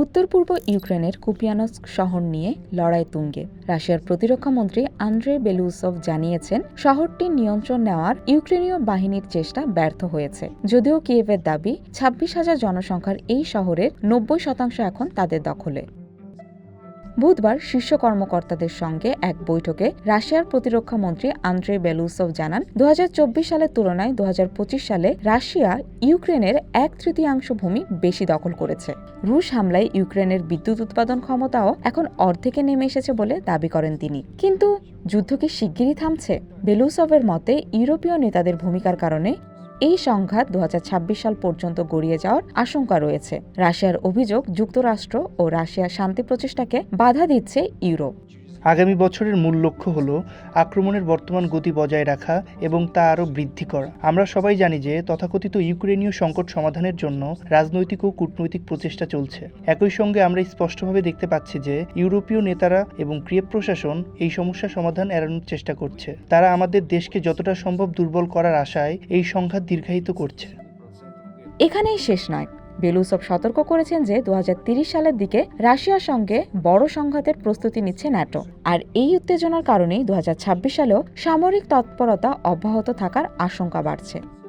উত্তর পূর্ব ইউক্রেনের কুপিয়ানস্ক শহর নিয়ে লড়াই তুঙ্গে। রাশিয়ার প্রতিরক্ষা মন্ত্রী আন্দ্রে বেলুসভ জানিয়েছেন শহরটির নিয়ন্ত্রণ নেওয়ার ইউক্রেনীয় বাহিনীর চেষ্টা ব্যর্থ হয়েছে। যদিও কিয়েভের দাবি, ছাব্বিশ হাজার জনসংখ্যার এই শহরের নব্বই শতাংশ এখন তাদের দখলে। বুধবার শীর্ষ কর্মকর্তাদের সঙ্গে এক বৈঠকে রাশিয়ার প্রতিরক্ষা মন্ত্রী আন্দ্রে বেলুসভ জানান দু সালের তুলনায় দুহাজার পঁচিশ সালে রাশিয়া ইউক্রেনের এক তৃতীয়াংশ ভূমি বেশি দখল করেছে। রুশ হামলায় ইউক্রেনের বিদ্যুৎ উৎপাদন ক্ষমতাও এখন অর্ধেকে নেমে এসেছে বলে দাবি করেন তিনি। কিন্তু যুদ্ধ কি শিগগিরই থামছে? বেলুসভের মতে, ইউরোপীয় নেতাদের ভূমিকার কারণে এই সংঘাত দু হাজার ছাব্বিশ সাল পর্যন্ত গড়িয়ে যাওয়ার আশঙ্কা রয়েছে। রাশিয়ার অভিযোগ যুক্তরাষ্ট্র ও রাশিয়ার শান্তি প্রচেষ্টাকে বাধা দিচ্ছে ইউরোপ। আগামী বছরের মূল লক্ষ্য হল আক্রমণের বর্তমান গতি বজায় রাখা এবং তা আরও বৃদ্ধি করা। আমরা সবাই জানি যে তথাকথিত ইউক্রেনীয় সংকট সমাধানের জন্য রাজনৈতিক ও কূটনৈতিক প্রচেষ্টা চলছে। একই সঙ্গে আমরা স্পষ্টভাবে দেখতে পাচ্ছি যে ইউরোপীয় নেতারা এবং ক্রিয়েভ প্রশাসন এই সমস্যা সমাধান এড়ানোর চেষ্টা করছে। তারা আমাদের দেশকে যতটা সম্ভব দুর্বল করার আশায় এই সংঘাত দীর্ঘায়িত করছে। এখানেই শেষ নয়। বেলুসভ সতর্ক করেছেন যে দু সালের দিকে রাশিয়ার সঙ্গে বড় সংঘাতের প্রস্তুতি নিচ্ছে ন্যাটো। আর এই উত্তেজনার কারণেই দু হাজার ছাব্বিশ সালেও সামরিক তৎপরতা অব্যাহত থাকার আশঙ্কা বাড়ছে।